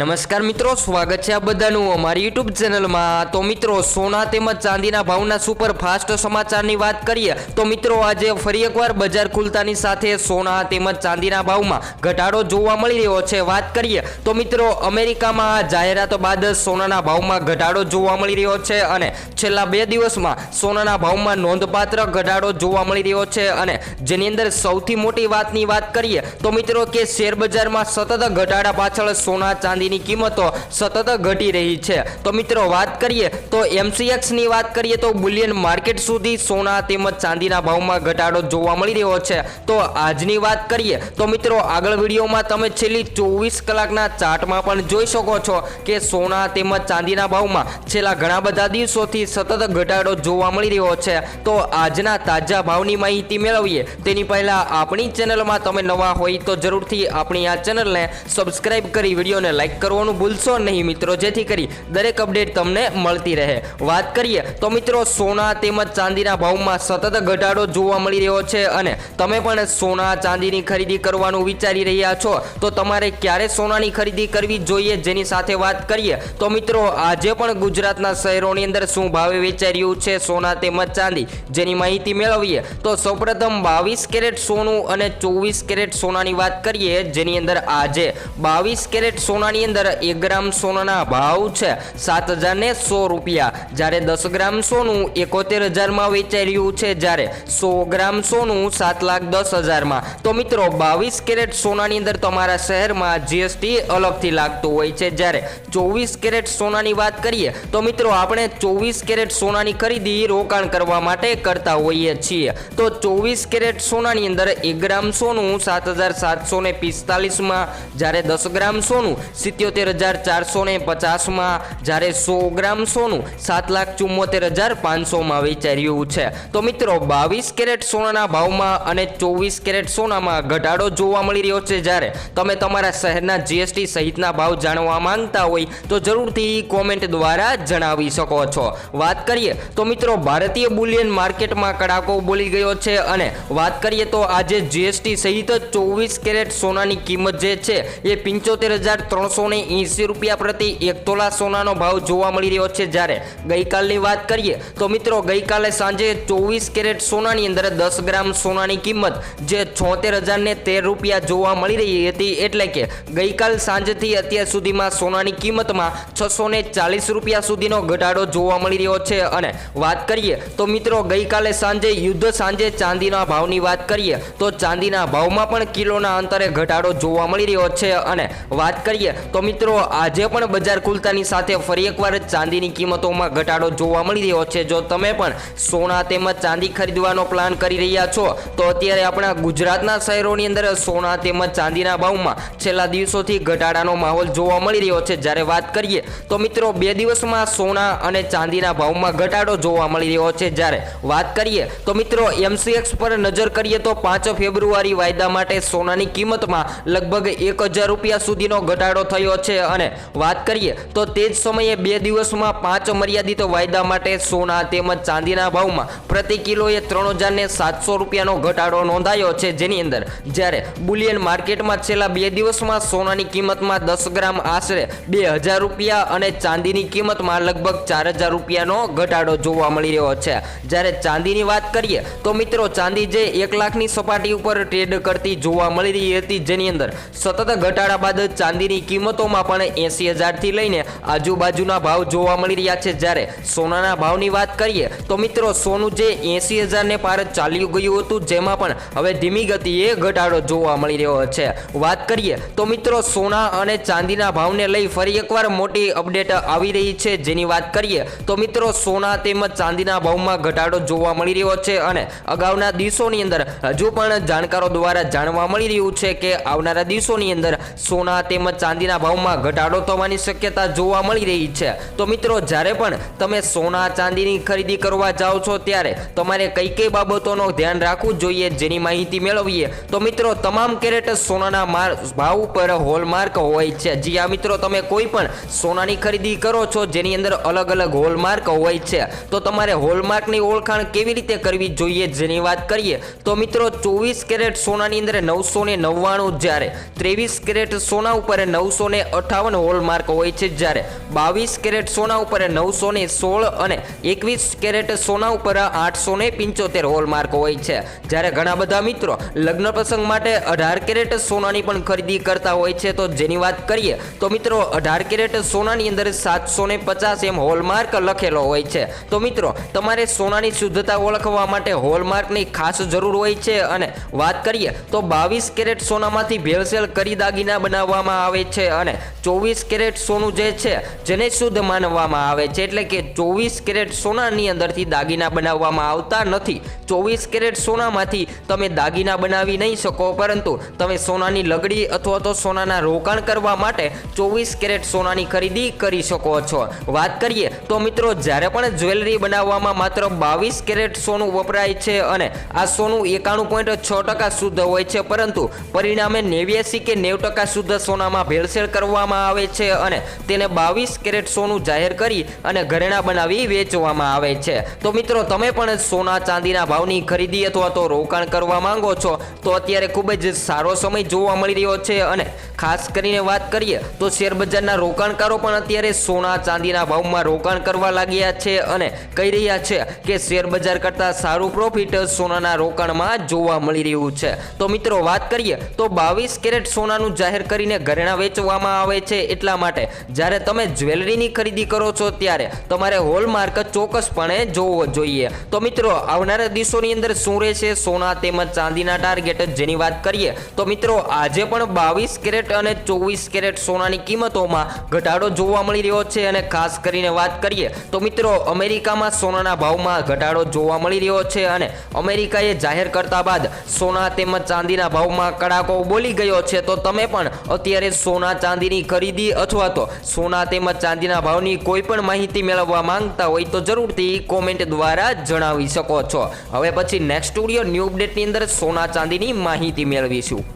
નમસ્કાર મિત્રો, સ્વાગત છે આ બધાનું અમારી યુટ્યુબ ચેનલમાં તો મિત્રો, સોના તેમજ ચાંદીના ભાવના સુપર ફાસ્ટ સમાચારની વાત કરીએ, તો મિત્રો, આજે ફરી એકવાર બજાર ખુલતાની સાથે સોના તેમજ ચાંદીના ભાવમાં ઘટાડો જોવા મળી રહ્યો છે. વાત કરીએ, તો મિત્રો, અમેરિકામાં જાહેરાતો બાદ સોનાના ભાવમાં ઘટાડો જોવા મળી રહ્યો છે અને છેલ્લા બે દિવસમાં સોનાના ભાવમાં નોંધપાત્ર ઘટાડો જોવા મળી રહ્યો છે. અને જેની અંદર સૌથી મોટી વાતની વાત કરીએ, તો મિત્રો, કે શેર બજારમાં સતત ઘટાડા પાછળ સોના ચાંદીની કિંમતો સતત ઘટી રહી છે. તો મિત્રો, વાત કરીએ તો MCX ની વાત કરીએ તો બુલિયન માર્કેટ સુધી સોના તેમજ ચાંદીના ભાવમાં ઘટાડો જોવા મળી રહ્યો છે. તો આજની વાત કરીએ તો મિત્રો, આગળ વિડીયોમાં તમે છેલ્લી ચોવીસ કલાકના ચાર્ટમાં પણ જોઈ શકો છો કે સોના તેમજ ચાંદીના ભાવમાં છેલ્લા ઘણા બધા દિવસોથી સતત ઘટાડો જોવા મળી રહ્યો છે. તો આજના તાજા ભાવની માહિતી મેળવીએ. તેની પહેલા આપણી ચેનલમાં તમે નવા હોય તો જરૂરથી આપણી આ ચેનલને સબસ્ક્રાઈબ કરી વિડીયોને લાઈક કરવાનું ભૂલશો નહીં મિત્રો. જેથી કરી દરેક અપડેટ તમને મળતી રહે. વાત કરીએ તો મિત્રો સોના તેમજ ચાંદીના ભાવમાં સતત ઘટાડો જોવા મળી રહ્યો છે અને તમે પણ સોના ચાંદીની ખરીદી કરવાનું વિચારી રહ્યા છો, તો તમારે ક્યારે સોનાની ખરીદી કરવી જોઈએ જેની સાથે વાત કરીએ? તો મિત્રો આજે પણ ગુજરાતના શહેરોની અંદર શું ભાવે વેચાઈ રહ્યું છે સોના તેમજ ચાંદી? જેની માહિતી મેળવીએ, તો સૌપ્રથમ બાવીસ કેરેટ સોનું અને ચોવીસ કેરેટ સોનાની વાત કરીએ, જેની અંદર આજે બાવીસ કેરેટ સોનાની અંદર એક ગ્રામ સોનાના ભાવ છે સાત હજાર ને સો રૂપિયા. જ્યારે દસ ગ્રામ સોનું એકોતેર હજારમાં વેચાઈ રહ્યું છે જ્યારે સો ગ્રામ સોનું સાત લાખ દસ હજારમાં. તો મિત્રો, બાવીસ કેરેટ સોનાની અંદર તમારા શહેરમાં જીએસટી અલગથી લાગતું હોય છે. જ્યારે ચોવીસ કેરેટ સોનાની વાત કરીએ, તો મિત્રો, આપણે ચોવીસ કેરેટ સોનાની ખરીદી રોકાણ કરવા માટે કરતા હોઈએ છીએ. તો ચોવીસ કેરેટ સોનાની અંદર એક ગ્રામ સોનું સાત હજાર સાતસો ને પિસ્તાલીસમાં. જ્યારે દસ ગ્રામ સોનું સિત્યોતેર હજાર ચારસો ને પચાસમાં જ્યારે સો ગ્રામ સોનું સાત લાખ ચુમ્મોતેર હજાર પાંચસોમાં વેચાઈ છે. તો મિત્રો, બાવીસ કેરેટ સોનાના ભાવમાં અને ચોવીસ કેરેટ સોનામાં ઘટાડો જોવા મળી રહ્યો છે. જ્યારે તમે તમારા શહેરના જીએસટી સહિતના ભાવ જાણવા માંગતા હોય તો જરૂરથી કોમેન્ટ દ્વારા જણાવી શકો છો. વાત કરીએ તો મિત્રો, ભારતીય બુલિયન માર્કેટમાં કડાકો બોલી ગયો છે અને વાત કરીએ તો આજે જીએસટી સહિત ચોવીસ કેરેટ સોનાની કિંમત જે છે એ પંચોતેર હજાર ત્રણસો ને એંસી રૂપિયા પ્રતિ એક તોલા સોનાનો ભાવ જોવા મળી રહ્યો છે. જ્યારે ગઈકાલની વાત કરીએ તો મિત્રો ગઈકાલે સાંજે ચોવીસ કેરેટ સોનાની અંદર દસ ગ્રામ સોનાની કિંમત જે છોતેર હજાર ને તેર રૂપિયા જોવા મળી રહી હતી. એટલે કે ગઈકાલ સાંજથી અત્યાર સુધીમાં સોનાની કિંમતમાં છસો ને ચાલીસ રૂપિયા સુધીનો ઘટાડો જોવા મળી રહ્યો છે. અને વાત કરીએ તો મિત્રો ગઈકાલે સાંજે યુદ્ધ સાંજે ચાંદીના ભાવની વાત કરીએ તો ચાંદીના ભાવમાં પણ કિલોના અંતરે ઘટાડો જોવા મળી રહ્યો છે. અને વાત કરીએ તો મિત્રો, આજે પણ બજાર ખુલતાની સાથે ફરી એકવાર ચાંદીની કિંમતોમાં ઘટાડો જોવા મળી રહ્યો છે. જો તમે પણ સોના તેમજ ચાંદી ખરીદવાનો પ્લાન કરી રહ્યા છો, તો અત્યારે આપણા ગુજરાતના શહેરોની અંદર સોના તેમજ ચાંદીના ભાવમાં છેલ્લા દિવસોથી ઘટાડાનો માહોલ જોવા મળી રહ્યો છે. જ્યારે વાત કરીએ, તો મિત્રો, બે દિવસમાં સોના અને ચાંદીના ભાવમાં ઘટાડો જોવા મળી રહ્યો છે. જ્યારે વાત કરીએ, તો મિત્રો એમસીએક્સ પર નજર કરીએ, તો પાંચ ફેબ્રુઆરી વાયદા માટે સોનાની કિંમતમાં લગભગ એક હજાર રૂપિયા સુધીનો ઘટાડો થયો છે. અને વાત કરીએ તો તે જ સમયે બે દિવસમાં પાંચ મર્યાદિત વાયદા માટે સોના તેમજ ચાંદીના ભાવમાં પ્રતિ કિલોએ ત્રણ હજારને સાતસો રૂપિયાનો ઘટાડો નોંધાયો છે. જેની અંદર જ્યારે બુલિયન માર્કેટમાં છેલ્લા બે દિવસમાં સોનાની કિંમતમાં દસ ગ્રામ આશરે બે હજાર રૂપિયા અને ચાંદીની કિંમતમાં લગભગ ચાર હજાર રૂપિયાનો ઘટાડો જોવા મળી રહ્યો છે. જ્યારે ચાંદીની વાત કરીએ તો મિત્રો, ચાંદી જે એક લાખની સપાટી ઉપર ટ્રેડ કરતી જોવા મળી રહી હતી. જેની અંદર સતત ઘટાડા બાદ ચાંદીની કિંમતોમાં પણ એંસી હજારથી લઈને આજુબાજુના ભાવ જોવા મળી રહ્યા છે. જ્યારે સોનાના ભાવની વાત કરીએ તો મિત્રો, સોનું જે એંસી હજારને પાર ચાલ્યું ગયું હતું, જેમાં પણ હવે ધીમી ગતિએ ઘટાડો જોવા મળી રહ્યો છે. વાત કરીએ તો મિત્રો, સોના અને ચાંદીના ભાવને લઈ ફરી એકવાર મોટી અપડેટ આવી રહી છે. જેની વાત કરીએ તો મિત્રો, સોના તેમજ ચાંદીના ભાવમાં ઘટાડો જોવા મળી રહ્યો છે અને અગાઉના દિવસોની અંદર હજુ પણ જાણકારો દ્વારા જાણવા મળી રહ્યું છે કે આવનારા દિવસોની અંદર સોના તેમજ ચાંદીના ભાવમાં ઘટાડો થવાની શક્યતા જોવા મળી રહી છે. તો મિત્રો, જ્યારે પણ તમે સોના ચાંદીની ખરીદી કરવા જાઓ છો, ત્યારે તમારે કઈ કઈ બાબતોનો ધ્યાન રાખવું જોઈએ જેની માહિતી મેળવીએ? તો મિત્રો, તમામ કેરેટ સોનાના માર, ભાવ ઉપર હોલમાર્ક હોય છે. જી આ મિત્રો, તમે કોઈ પણ સોનાની ખરીદી કરો છો, જેની અંદર અલગ અલગ હોલમાર્ક હોય છે. તો તમારે હોલમાર્કની ઓળખાણ કેવી રીતે કરવી જોઈએ જેની વાત કરીએ? તો મિત્રો, ચોવીસ કેરેટ સોનાની અંદર નવસો ને નવ્વાણું જ્યારે ત્રેવીસ કેરેટ સોના ઉપર નવસો ને અઠાવન હોલમાર્ક હોય છે જ્યારે બાવીસ કેરેટ સોના ઉપર નવસો ને સોળ અને એકવીસ કેરેટ સોના ઉપર આઠસો ને પિંચોતેર હોલમાર્ક હોય છે. જ્યારે ઘણા બધા મિત્રો લગ્ન પ્રસંગ માટે અઢાર કેરેટ સોનાની પણ ખરીદી કરતા હોય છે. તો જેની વાત કરીએ તો મિત્રો અઢાર કેરેટ સોનાની અંદર સાતસો ને પચાસ એમ હોલમાર્ક લખેલો હોય છે. તો મિત્રો, તમારે સોનાની શુદ્ધતા ઓળખવા માટે હોલમાર્કની ખાસ જરૂર હોય છે અને વાત કરીએ તો બાવીસ કેરેટ સોનામાંથી ભેળસેળ કરી દાગીના બનાવવામાં આવે છે. અને ચોવીસ કેરેટ સોનું જે છે, જેને શુદ્ધ માનવામાં આવે છે. એટલે કે ચોવીસ કેરેટ સોનાની અંદરથી દાગીના બનાવવામાં આવતા નથી. ચોવીસ કેરેટ સોનામાંથી તમે દાગીના બનાવી નહીં શકો, પરંતુ તમે સોનાની લગડી અથવા તો સોનાના રોકાણ કરવા માટે ચોવીસ કેરેટ સોનાની ખરીદી કરી શકો છો. વાત કરીએ તો મિત્રો, જ્યારે પણ જ્વેલરી બનાવવામાં માત્ર બાવીસ કેરેટ સોનું વપરાય છે અને આ સોનું એકાણું પોઈન્ટ છ ટકા શુદ્ધ હોય છે, પરંતુ પરિણામે નેવ્યાસી કે નેવ ટકા શુદ્ધ સોનામાં ભેળસેળ કરવામાં આવે છે અને તેને બાવીસ કેરેટ સોનું જાહેર કરી અને ઘરેણા બનાવી વેચવામાં આવે છે. તો મિત્રો, તમે પણ સોના ચાંદીના ભાવની ખરીદી અથવા તો રોકાણ કરવા માંગો છો, તો અત્યારે ખૂબ જ સારો સમય જોવા મળી રહ્યો છે અને ખાસ કરીને વાત કરીએ તો શેરબજારના રોકાણકારો પણ અત્યારે સોના ચાંદીના ભાવમાં રોકાણ કરવા લાગ્યા છે અને કહી રહ્યા છે કે શેર બજાર કરતાં સારું પ્રોફિટ સોનાના રોકાણમાં જોવા મળી રહ્યું છે. તો મિત્રો, વાત કરીએ તો બાવીસ કેરેટ સોનાનું જાહેર કરીને ઘરેણા વેચવામાં આવે છે એટલા માટે. જ્યારે તમે જ્વેલરીની ખરીદી કરો છો ત્યારે તમારે હોલમાર્ક ચોક્કસપણે જોવો જોઈએ. તો મિત્રો, આવનારા દિવસોની અંદર શું રહેશે? સોના તેમજ ચાંદીના ટાર્ગેટ જેની વાત કરીએ, તો મિત્રો, આજે પણ બાવીસ કેરેટ અને ચોવીસ કેરેટ સોનાની કિંમતોમાં ઘટાડો જોવા મળી રહ્યો છે અને ખાસ કરીને વાત કરીએ, તો મિત્રો, અમેરિકામાં સોનાના ભાવમાં ઘટાડો જોવા મળી રહ્યો છે અને અમેરિકાએ જાહેર કરતા બાદ સોના તેમજ ચાંદીના ભાવમાં કડાકો બોલી ગયો છે. તો તમે પણ અત્યારે સોના ચાંદીની ખરીદી અથવા તો સોના તેમજ ચાંદીના ભાવની કોઈ પણ માહિતી મેળવવા માંગતા હોય તો જરૂરથી કોમેન્ટ દ્વારા જણાવી શકો છો. હવે પછી નેક્સ્ટ સ્ટુડિયો ન્યૂ અપડેટની અંદર સોના ચાંદીની માહિતી મેળવીશું.